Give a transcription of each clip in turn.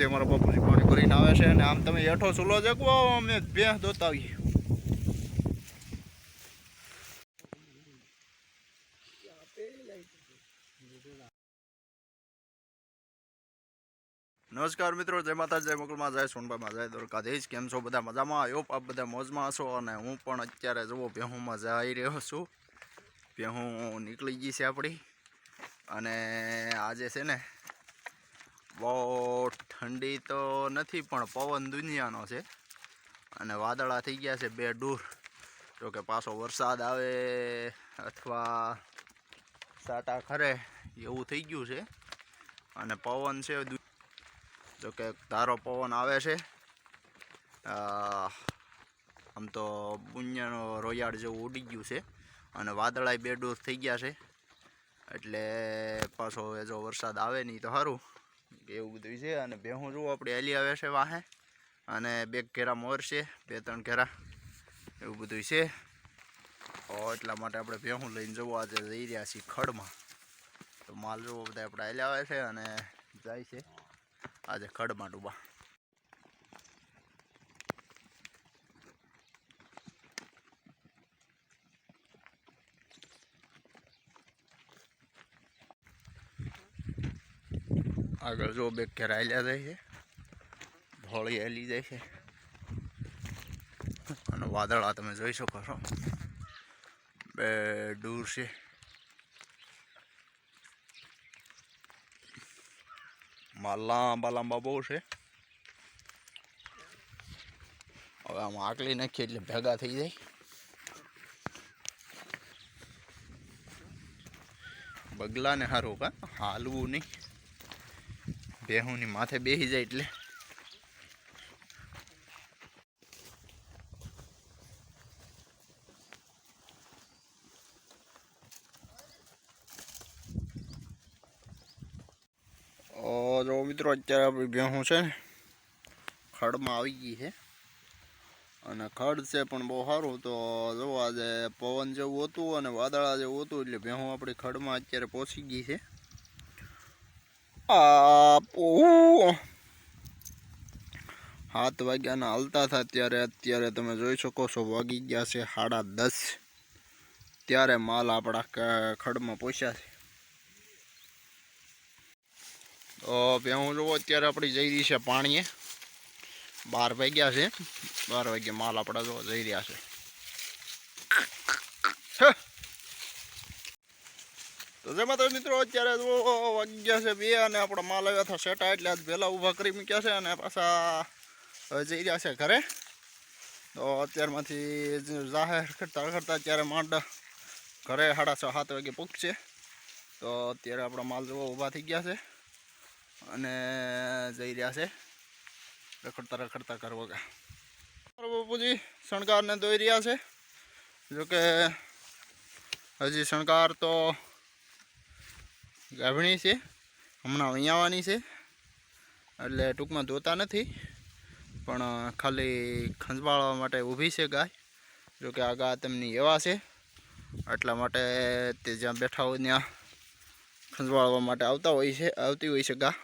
આમથી અમારા બાપુજી પાણી ભરીને આવે છે અને આમ તમે હેઠો ચૂલો જગવો અમે ભેંસ દોતાવીએ. નમસ્કાર મિત્રો, જય માતા જય મોકલમાં, જય સોનભાઈમાં જય દ્વારકાધીશ. કેમ છો બધા? મજામાં? આવ્યો આપ બધા મોજમાં હશો અને હું પણ અત્યારે જુઓ, ભેહુંમાં જઈ રહ્યો છું. ભેહું નીકળી ગઈ છે આપણી. અને આજે છે ને બહુ ઠંડી તો નથી, પણ પવન દુનિયાનો છે. અને વાદળા થઈ ગયા છે બે ડૂર. જો કે પાછો વરસાદ આવે અથવા સાટા ખરે, એવું થઈ ગયું છે. અને પવન છે જો કે ધારો પવન આવે છે. આમ તો બુનિયાનો રોયાળ જેવું ઉડી ગયું છે. અને વાદળાય બે દૂર થઈ ગયા છે. એટલે પાછો એ જો વરસાદ આવે નહીં તો સારું એવું બધું છે. અને ભેહું જુઓ આપણે હેલી આવે છે વાહે. અને બે ઘેરા મોર છે, બે ત્રણ ઘેરા, એવું બધું છે. એટલા માટે આપણે ભેહું લઈને જવું આજે જઈ રહ્યા છીએ ખડમાં. તો માલ જુઓ બધા આપણે હેલી આવે છે અને જાય છે. આજે ખડમાં ડૂબા. આગળ જો બે ઘેર હાલ્યા જાય છે. ભોળી હેલી જાય છે. અને વાદળા તમે જોઈ શકો છો. બે દૂર છે. લાંબા લાંબા બહુ છે. હવે આમાં આકલી નાખીએ એટલે ભેગા થઈ જાય. બગલાને સારું કા? હાલવું નહીં. ભેહુંની માથે બેસી જાય એટલે. જો મિત્રો, અત્યારે આપણી ભેહું છે ને, ખડમાં આવી ગઈ છે. અને ખડ છે પણ બહુ સારું, તો જો આજે પવન જેવું હતું અને વાદળા જેવું હતું એટલે ભેહું આપણી ખડમાં અત્યારે પહોંચી ગઈ છે. આ પોહું. સાત વાગ્યાના હાલતા હતા ત્યારે અત્યારે તમે જોઈ શકો છો વાગી ગયા છે સાડા દસ ત્યારે માલ આપણા ક- ખડમાં પહોંચ્યા છે તો ભેહું જુઓ અત્યારે આપણી જઈ રહી છે પાણીએ બાર વાગ્યા છે બાર વાગ્યે માલ આપણા જો જઈ રહ્યા છે હે. તો જેમાં તો મિત્રો અત્યારે વાગ્યા છે બે અને આપણા માલ આવ્યા હતા સેટા એટલે આજ વહેલા ઊભા કરી મૂક્યા છે અને પાછા જઈ રહ્યા છે ઘરે. તો અત્યારમાંથી જાહેર કરતા કરતા અત્યારે માંડ ઘરે સાડા છ, સાત વાગે પૂગશે તો અત્યારે આપણા માલ જોવા ઊભા થઈ ગયા છે અને જઈ રહ્યા છે રખડતા રખડતા કરવા બાપુજી શણગારને દોઈ રહ્યા છે. જોકે હજી શણગાર તો ગાભણી છે. હમણાં આવવાની છે. એટલે ટૂંકમાં ધોતા નથી. પણ ખાલી ખંજવાળવા માટે ઊભી છે ગાય. જોકે આ ગા તેમની એવા છે. એટલા માટે તે જ્યાં બેઠા હોય ત્યાં ખંજવાળવા માટે આવતા હોય છે, આવતી હોય છે ગા.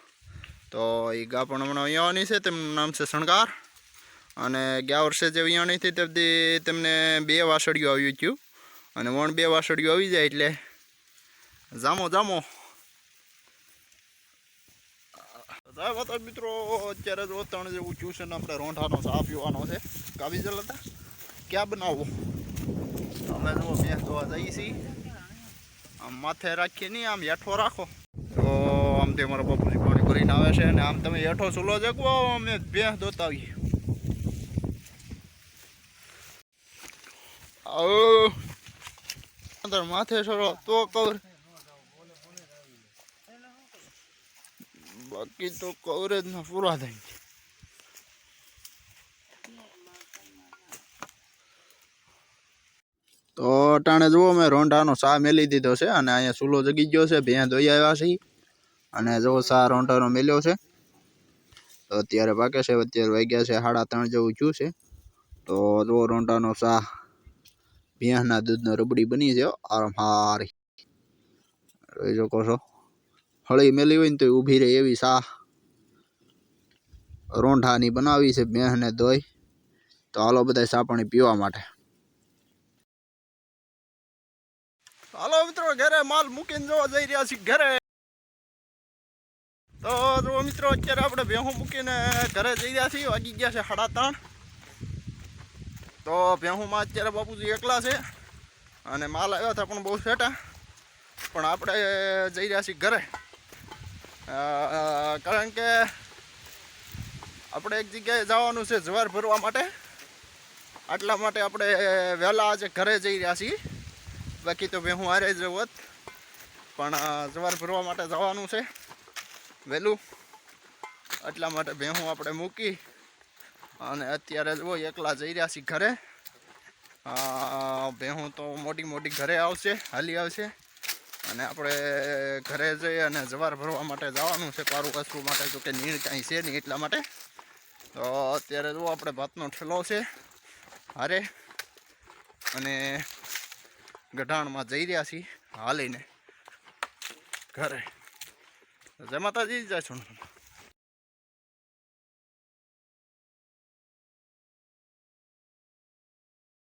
તો એ ગા પણ હમણાં વિયાવાની છે. તેમનું નામ છે શણગાર. અને ગયા વર્ષે જે વિયાણી હતી તેથી તેમને બે વાસળીઓ આવ્યું હતું અને વણ બે વાસળીઓ આવી જાય એટલે જામો જામો જય માતા મિત્રો, અત્યારે જો ત્રણ જેવું ટ્યુશન આપણે રોંઠાનો ચા પીવાનો છે. કાવી જલતા ક્યાં બનાવવો અમે જો બે ધોવા જઈએ છીએ. આમ માથે રાખીએ નહીં, આમ હેઠો રાખો. તો આમ તે મારા બાપુજી પાણી ભરીને આવે છે અને આમ તમે હેઠો ચૂલો જગવો અમે ભેંસ ધોતા આવીએ આવો. અંદર માથે સરો તો કવર. બાકી તો કવરેજ ના પૂરા થાય. તો અટાણે જુઓ મેં રોંઢાનો સા મેલી દીધો છે અને અહીંયા ચૂલો જગી ગયો છે ભેં ધોઈ આવ્યા છે. અને જો સા રોંઢાનો મેલ્યો છે, તો અત્યારે પાકે છે, અત્યારે વાગ્યા છે સાડા ત્રણ જેવું થયું છે. તો જો રોંઢાનો સા ભેંસના દૂધનો રબડી બની છે આરામ હારી. જોઈ શકો છો. હળી મેલી હોય ને તો ઊભી રહે એવી સા રોંઢાની બનાવી છે બેહને ધોઈ. તો હાલો બધા સાપણી પાણી પીવા માટે. હાલો મિત્રો, ઘરે માલ મૂકીને જોવા જઈ રહ્યા છીએ ઘરે. તો જો મિત્રો, અત્યારે આપણે ભેહું મૂકીને ઘરે જઈ રહ્યા છીએ. વાગી ગયા છે સાડા ત્રણ. તો ભેહુંમાં અત્યારે બાપુજી એકલા છે અને માલ આવ્યા હતા પણ બહુ સેટા. પણ આપણે જઈ રહ્યા છીએ ઘરે. કારણ કે આપણે એક જગ્યાએ જવાનું છે જવાર ભરવા માટે. આટલા માટે આપણે વહેલા આજે ઘરે જઈ રહ્યા છીએ. બાકી તો ભેહું હારે જ હોત. પણ જવાર ભરવા માટે જવાનું છે. વહેલું. એટલા માટે ભેહું આપણે મૂકી અને અત્યારે જુઓ એકલા જઈ રહ્યા છીએ ઘરે. ભેહું તો મોટી મોટી ઘરે આવશે, હાલી આવશે. અને આપણે ઘરે જઈ અને જવાર ભરવા માટે જવાનું છે પારું કસવું માટે, જો કે નીણ કાંઈ છે નહીં એટલા માટે. તો અત્યારે જુઓ આપણે ભાતનો ઠેલો છે હારે અને ગઢાણમાં જઈ રહ્યા છીએ હાલીને ઘરે. જય માતાજી, જય સોનલ